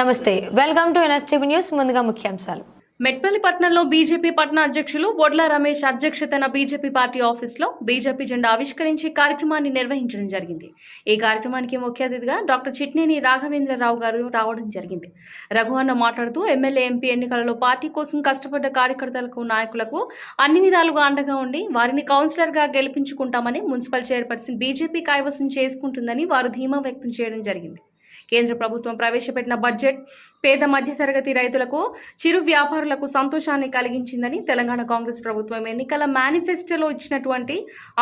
నమస్తే welcome to NSTV news ముందుగా ముఖ్యాంశాలు. మెట్పల్లి పట్టణంలో బీజేపీ పట్టణ అధ్యక్షులు బొడ్ల రమేష్ అధ్యక్షతన బీజేపీ పార్టీ ఆఫీస్లో బీజేపీ జెండా ఆవిష్కరించి కార్యక్రమాన్ని నిర్వహించడం జరిగింది. ఈ కార్యక్రమానికి ముఖ్య అతిథిగా డాక్టర్ చిట్నేని రాఘవేంద్రరావు గారు రావడం జరిగింది. రఘువన్న మాట్లాడుతూ ఎమ్మెల్యే ఎంపీ ఎన్నికలలో పార్టీ కోసం కష్టపడ్డ కార్యకర్తలకు నాయకులకు అన్ని విధాలుగా అండగా ఉండి వారిని కౌన్సిలర్గా గెలిపించుకుంటామని మున్సిపల్ చైర్పర్సన్ బీజేపీ కైవసం చేసుకుంటుందని వారు ధీమా వ్యక్తం చేయడం జరిగింది. కేంద్ర ప్రభుత్వం ప్రవేశపెట్టిన బడ్జెట్ పేద మధ్యతరగతి రైతులకు చిరు వ్యాపారులకు సంతోషాన్ని కలిగించిందని తెలంగాణ కాంగ్రెస్ ప్రభుత్వం ఎన్నికల మేనిఫెస్టోలో ఇచ్చినటువంటి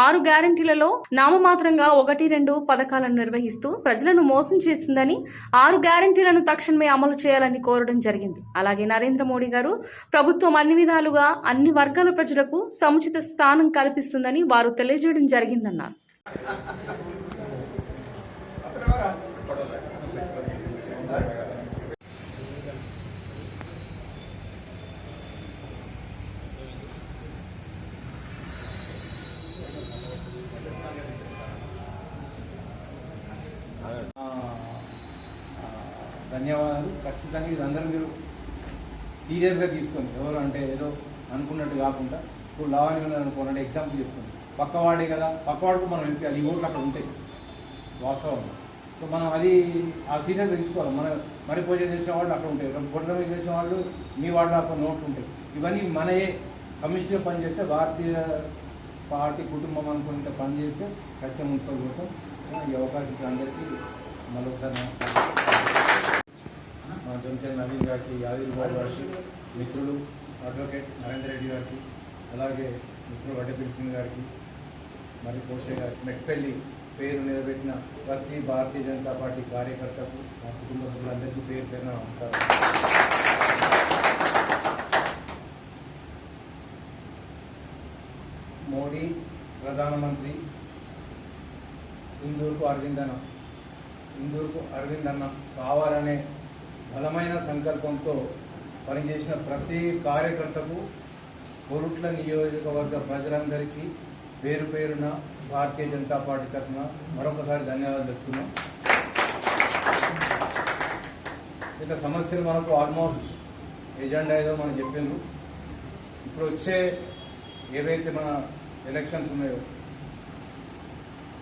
ఆరు గ్యారంటీలలో నామమాత్రంగా ఒకటి రెండు పథకాలను నిర్వహిస్తూ ప్రజలను మోసం చేస్తుందని ఆరు గ్యారంటీలను తక్షణమే అమలు చేయాలని కోరడం జరిగింది. అలాగే నరేంద్ర మోడీ గారు ప్రభుత్వం అన్ని విధాలుగా అన్ని వర్గాల ప్రజలకు సముచిత స్థానం కల్పిస్తుందని వారు తెలియజేయడం జరిగిందన్నారు. ధన్యవాదాలు. ఖచ్చితంగా ఇది మీరు సీరియస్గా తీసుకోండి. ఎవరు అంటే ఏదో అనుకున్నట్టు కాకుండా ఇప్పుడు లావణ్య ఉన్నది అనుకోండి ఎగ్జాంపుల్ చెప్తుంది. పక్కవాడే కదా పక్కవాడికి మనం ఎంపీ ఈ ఓట్లు అక్కడ ఉంటాయి వాస్తవం సో మనం అది ఆ సీరియస్గా తీసుకోవాలి. మన మరి పూజ చేసిన వాళ్ళు అక్కడ ఉంటాయి. గొడ్ల మీద చేసిన వాళ్ళు మీ వాళ్ళు అక్కడ నోట్లు ఉంటాయి. ఇవన్నీ మనయే సమిష్టిగా పనిచేస్తే భారతీయ పార్టీ కుటుంబం అనుకుంటే పనిచేస్తే ఖచ్చితంగా మున్సిపల్ పోతాం. ఈ అవకాశం అందరికీ మరొకసారి మా జంచల్ నవీన్ గారికి యాదగిరి బాబు గారికి మిత్రులు అడ్వకేట్ నరేందర్ రెడ్డి గారికి అలాగే మిత్రులు వడ్డపల్లి సింగ్ గారికి మరి కోషే గారి మెట్పల్లి పేరు నిలబెట్టిన ప్రతి భారతీయ జనతా పార్టీ కార్యకర్తకు మా కుటుంబ సభ్యులందరికీ పేరు పేరున నమస్కారం. మోడీ ప్రధానమంత్రి ఇందూరుకు అరవింద్ అన్న ఇందూరుకు అరవింద్ అన్న కావాలనే బలమైన సంకల్పంతో పనిచేసిన ప్రతి కార్యకర్తకు కొరుట్ల నియోజకవర్గ ప్రజలందరికీ పేరు పేరున భారతీయ జనతా పార్టీ తరఫున మరొకసారి ధన్యవాదాలు చెప్తున్నాం ఇక సమస్యలు మనకు ఆల్మోస్ట్ ఎజెండా ఏదో మనం చెప్పిండ్రు ఇప్పుడు వచ్చే ఏవైతే మన ఎలక్షన్స్ ఉన్నాయో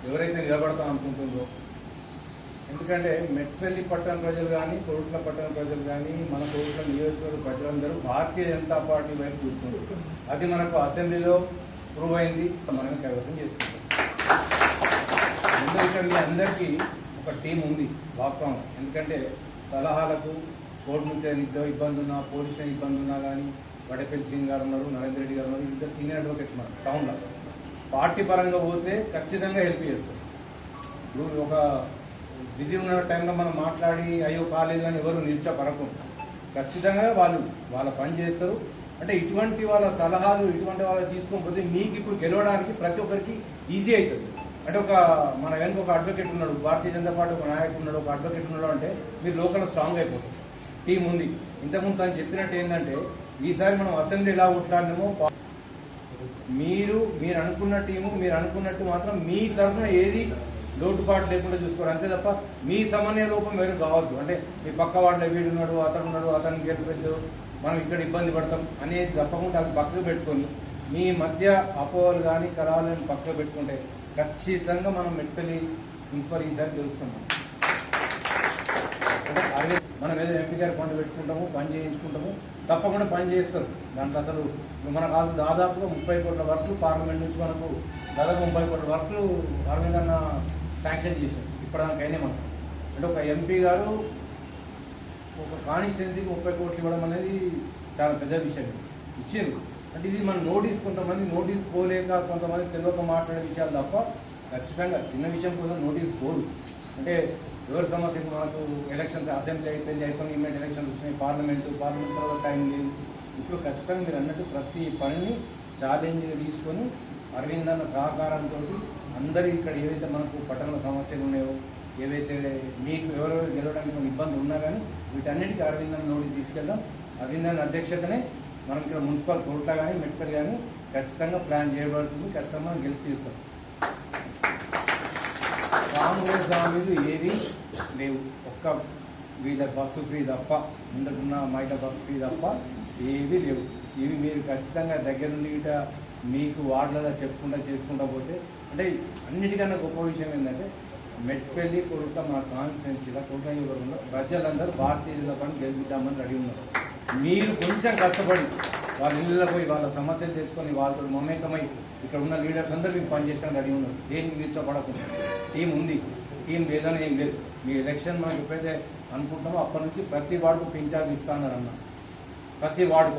ఎవరైతే నిలబడతాం అనుకుంటుందో ఎందుకంటే మెట్పల్లి పట్టణ ప్రజలు కానీ కోరుట్ల పట్టణ ప్రజలు కానీ మన కొరుట్ల నియోజకవర్గ ప్రజలందరూ భారతీయ జనతా పార్టీ వైపు చూస్తున్నారు అది మనకు అసెంబ్లీలో ప్రూవ్ అయింది. మనమే కైవసం చేసుకుంటాం. ఎందుకంటే అందరికీ ఒక టీం ఉంది వాస్తవం ఎందుకంటే సలహాలకు కోర్టు నుంచి ఇబ్బంది ఉన్నా పోలీస్ ఇబ్బంది ఉన్నా కానీ వడపల్లి సింగ్ గారు ఉన్నారు నరేంద్ర రెడ్డి గారు ఉన్నారు ఇద్దరు సీనియర్ అడ్వకేట్స్ మన టౌన్లో. పార్టీ పరంగా పోతే ఖచ్చితంగా హెల్ప్ చేస్తారు. ఇప్పుడు ఒక బిజీ ఉన్న టైంలో మనం మాట్లాడి అయ్యో కాలేదు అని ఎవరు నిరుచపరకు ఖచ్చితంగా వాళ్ళు వాళ్ళ పని చేస్తారు. అంటే ఇటువంటి వాళ్ళ సలహాలు ఇటువంటి వాళ్ళు తీసుకోకపోతే మీకు ఇప్పుడు గెలవడానికి ప్రతి ఒక్కరికి ఈజీ అవుతుంది. అంటే ఒక మన వెనుక ఒక అడ్వకేట్ ఉన్నాడు భారతీయ జనతా పార్టీ ఒక నాయకుడు ఉన్నాడు ఒక అడ్వకేట్ ఉన్నాడు అంటే మీరు లోకల్ స్ట్రాంగ్ అయిపోతుంది టీం ఉంది. ఇంతకుముందు తను చెప్పినట్టు ఏంటంటే ఈసారి మనం అసెంబ్లీ ఎలా కొట్లాడినామో మీరు మీరు అనుకున్న టీము మీరు అనుకున్నట్టు మాత్రం మీ తరఫున ఏది లోటుపాటు లేకుండా చూసుకోవాలి అంతే తప్ప మీ సమన్వయ లోపం వేరు కావద్దు. అంటే మీ పక్క వాళ్ళ వీడు ఉన్నాడు అతను ఉన్నాడు అతను గెలిపెద్దు మనం ఇక్కడ ఇబ్బంది పడతాం అనేది తప్పకుండా అవి పక్కకు పెట్టుకొని మీ మధ్య అపోహలు కానీ కరాలను పక్కకు పెట్టుకుంటే ఖచ్చితంగా మనం మెట్పల్లి మున్సిపల్ ఈసారి గెలుస్తున్నాం అంటే మనం ఏదో ఎంపీ గారి ఫండ్ పెట్టుకుంటాము పని చేయించుకుంటాము తప్పకుండా పని చేస్తారు దాంట్లో అసలు మనకు కాదు దాదాపుగా ముప్పై కోట్ల వర్క్లు పార్లమెంట్ నుంచి మనకు దాదాపు ముప్పై కోట్ల వర్క్లు అరవింద్ అన్న శాంక్షన్ చేశారు. ఇప్పటిదాకా అయినా మనం అంటే ఒక ఎంపీ గారు ఒక కాన్స్టిట్యున్సీకి ముప్పై కోట్లు ఇవ్వడం అనేది చాలా పెద్ద విషయం. ఇచ్చారు. అంటే ఇది మనం నోటీస్ కొంతమంది నోటీస్ పోలేక కొంతమంది తెలియక మాట్లాడే విషయాలు తప్ప ఖచ్చితంగా చిన్న విషయం కోసం నోటీస్ పోరు అంటే ఎవరి సమస్యకు మనకు ఎలక్షన్స్ అసెంబ్లీ అయిపోయింది అయిపోయింది ఇమ్మీడియట్ ఎలక్షన్స్ వచ్చినాయి పార్లమెంటు పార్లమెంట్ తర్వాత టైం లేదు. ఇప్పుడు ఖచ్చితంగా మీరు అన్నట్టు ప్రతి పనిని ఛాలెంజ్గా తీసుకొని అరవింద్ అన్న సహకారంతో అందరూ ఇక్కడ ఏవైతే మనకు పట్టణ సమస్యలు ఉన్నాయో ఏవైతే మీకు ఎవరెవరు గెలవడానికి కొన్ని ఇబ్బంది ఉన్నా కానీ వీటన్నిటికీ అరవిందన్ అన్న నోటి తీసుకెళ్దాం. అరవిందన్ అధ్యక్షతనే మనం ఇక్కడ మున్సిపల్ కోర్టులో కానీ మెట్కల్ కానీ ఖచ్చితంగా ప్లాన్ చేయబడుతుంది. ఖచ్చితంగా మనం గెలిపిస్తాం కాంగ్రెస్ హామీలు ఏవి లేవు. ఒక్క వీళ్ళ బస్సు ఫ్రీ తప్ప ముందుకున్న మైట బస్సు ఫ్రీ తప్ప ఏవి లేవు. ఇవి మీరు ఖచ్చితంగా దగ్గరుండి ఇట మీకు వార్డులలో చెప్పుకుంటా చేసుకుంటా పోతే అంటే అన్నిటికన్నా గొప్ప విషయం ఏంటంటే మెట్పల్లి కొడుక మా కాన్స్టిట్యున్సీలో కొడుక ప్రజలందరూ భారతీయ జనతా పార్టీ గెలిపిద్దామని రెడీ ఉన్నారు. మీరు కొంచెం కష్టపడి వాళ్ళ ఇళ్ళలో పోయి వాళ్ళ సమస్యలు చేసుకొని వాళ్ళతో మమేకమై ఇక్కడ ఉన్న లీడర్స్ అందరూ మీకు పనిచేస్తాను రెడీ ఉన్నారు. దేనికి మీర్చోపడకుండా టీం ఉంది. టీం లేదని ఏం లేదు. మీ ఎలక్షన్ మనం ఎప్పుడైతే అనుకుంటామో అప్పటి నుంచి ప్రతి వార్డుకు పింఛాలు ఇస్తానన్నారు అన్న. ప్రతి వార్డుకు.